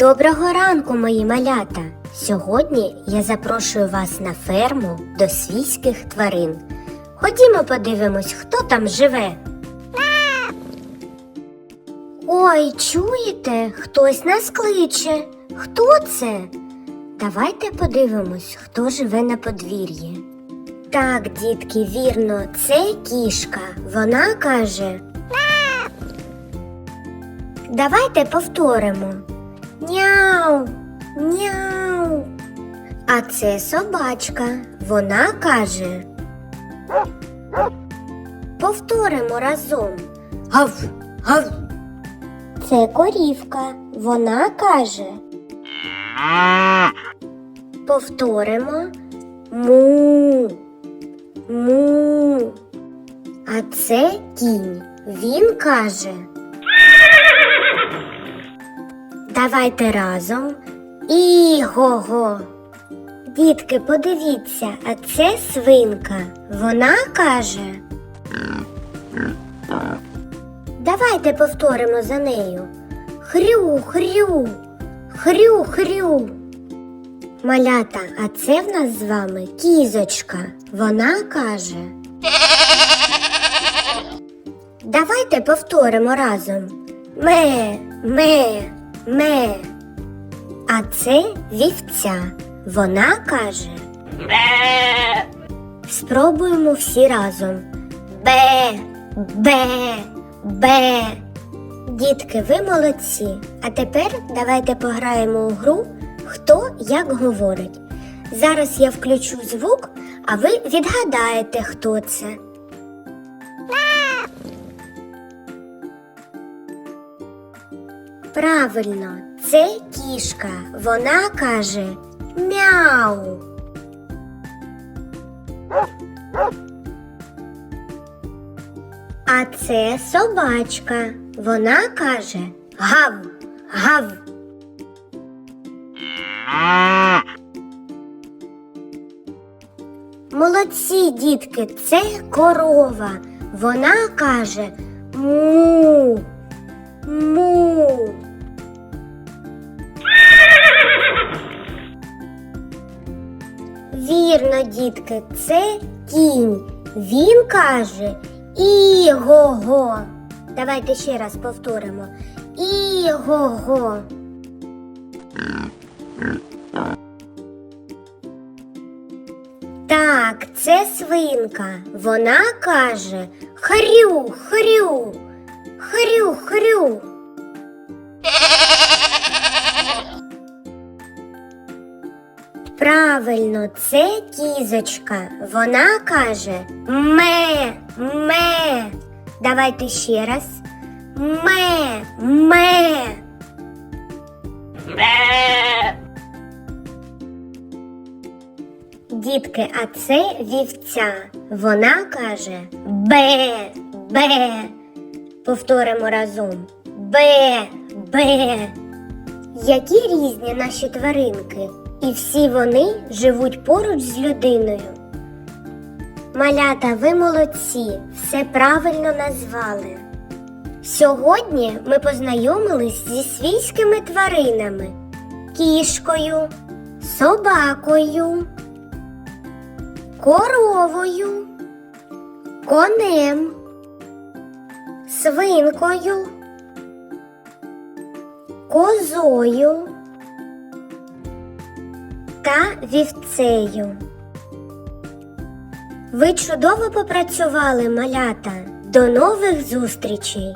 Доброго ранку, мої малята! Сьогодні я запрошую вас на ферму до свійських тварин. Ходімо подивимось, хто там живе. Ой, чуєте, хтось нас кличе. Хто це? Давайте подивимось, хто живе на подвір'ї. Так, дітки, вірно, це кішка. Вона каже. Давайте повторимо. Няу, няу. А це собачка. Вона каже. Повторимо разом. Гав, гав. Це корівка. Вона каже. Повторимо. Му. Му. А це кінь. Він каже. Давайте разом. Іго-го. Дітки, подивіться, а це свинка. Вона каже. Давайте повторимо за нею. Хрю, хрю, хрю, хрю. Малята, а це в нас з вами кізочка. Вона каже. Давайте повторимо разом. Ме, ме, ме. А це вівця. Вона каже. Спробуємо всі разом. Бе, бе, бе. Дітки, ви молодці. А тепер давайте пограємо у гру Хто як говорить. Зараз я включу звук, а ви відгадаєте, хто це. Правильно, це кішка. Вона каже мяу. А це собачка. Вона каже гав, гав. Молодці, дітки, це корова. Вона каже му. Му. Вірно, дітки, це кінь. Він каже іго-го. Давайте ще раз повторимо. Іго-го. Так, це свинка. Вона каже хрю, хрю, хрю, хрю. Правильно, це кізочка. Вона каже ме, ме. Давайте ще раз. Ме, ме. Дітки, а це вівця. Вона каже бе, бе. Повторимо разом. Бе, бе. Які різні наші тваринки, і всі вони живуть поруч з людиною. Малята, ви молодці, все правильно назвали. Сьогодні ми познайомились зі свійськими тваринами кішкою, собакою, коровою, конем, свинкою, козою та вівцею. Ви чудово попрацювали, малята. До нових зустрічей!